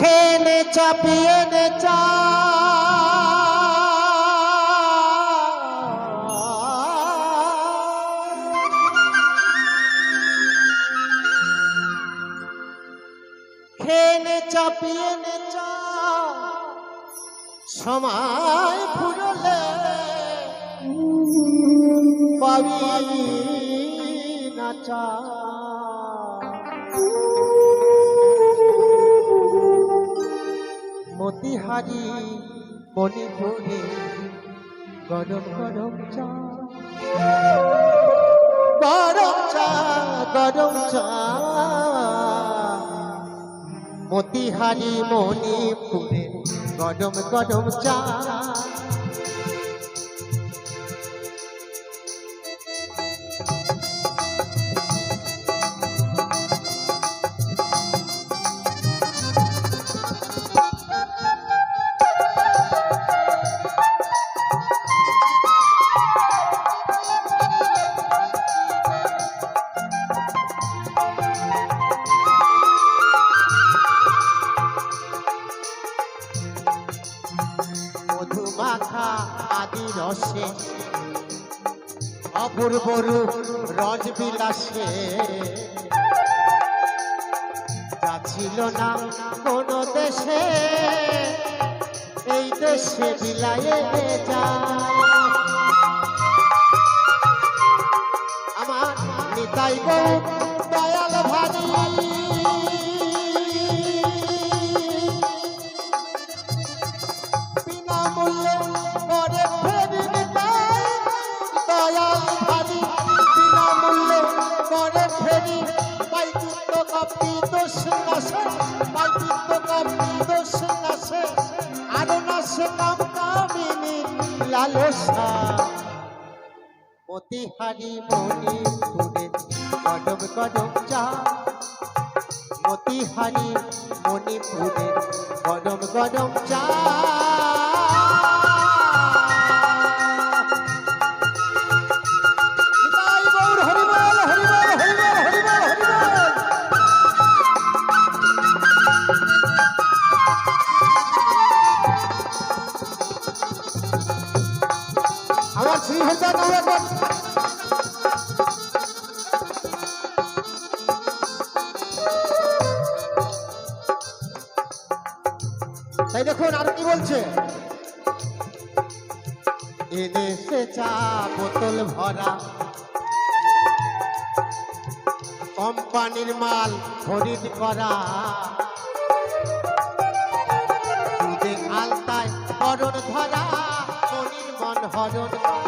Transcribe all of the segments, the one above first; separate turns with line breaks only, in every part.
খেনে চাপিয়ে নে চা। খেনে চাপিয়ে নে চা। সময় ফুরলে পাবি না চা। মতিহারি মণিপুরে গরম গরম চা। গরম চা গরম চা। মতিহারি মণিপুরে গরম গরম চা। রসে অপূর্ব রূপ রজ বিলাসে ছিল না কোন দেশে, এই দেশে বিলায়ে যা। আমার নিতাই গো দয়াল ভারী। দয়াল ভারী বিনামূল্যে করে ফেরি। পাইযুক্ত কাপি দোষ নাশে কাপি দোষ নাশে। আরও নাশে কাম কামিনী লালসা। মতিহারি মণিপুরে কদম কদম চা। মতিহারি মণিপুরে গরম তাই দেখুন আর কি বলছে? এনেছে চা, বোতল ভরা। কোম্পানির মাল খরিদ করা। আলতায় হরণ ধরা মনির মন হরণ করে।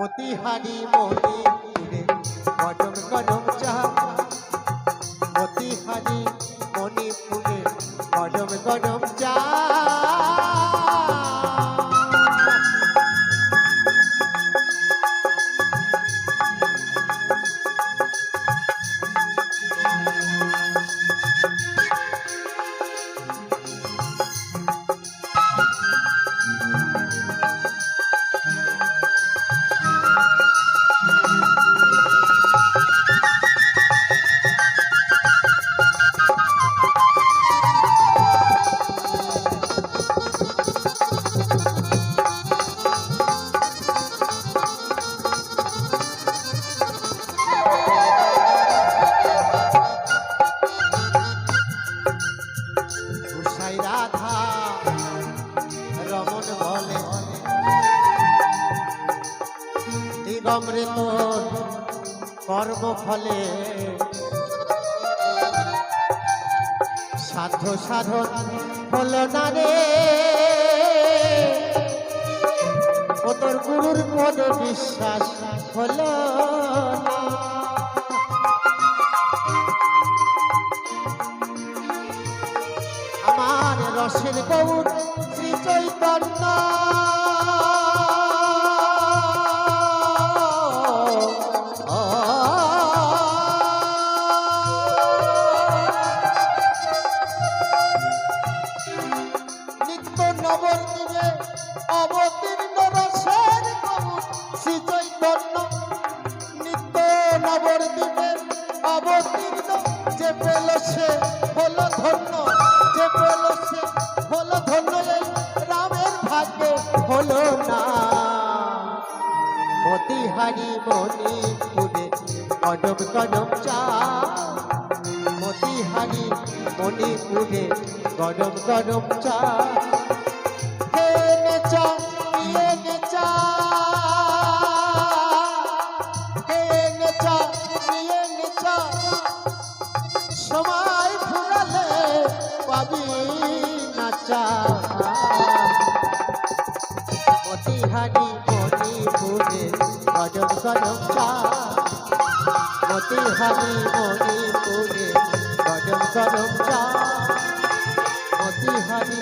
মতিহারি মণিপুরে কদম কদম চা মতিহারি মণিপুরে কদম কদম চা তোর কর্ম ফলে সাধ্য সাধন হলো না রে। তোর গুরুর পদে বিশ্বাস হলো আমার রসের গৌর শ্রী নবদ্বীপে অবতীর্ণ রসের গৌর শ্রী চৈতন্য। নিত্য নবদ্বীপে অবতীর্ণ, যে পেল সে হলো ধন্য, যে মতিহারি মণিপুরে কদম গরম গরম চা। সময় ফুরালে পাবি নাচা মতিহারি মণিপুরে গরম গরম চা মতিহারি মণিপুরে গরম গরম চা মতিহারি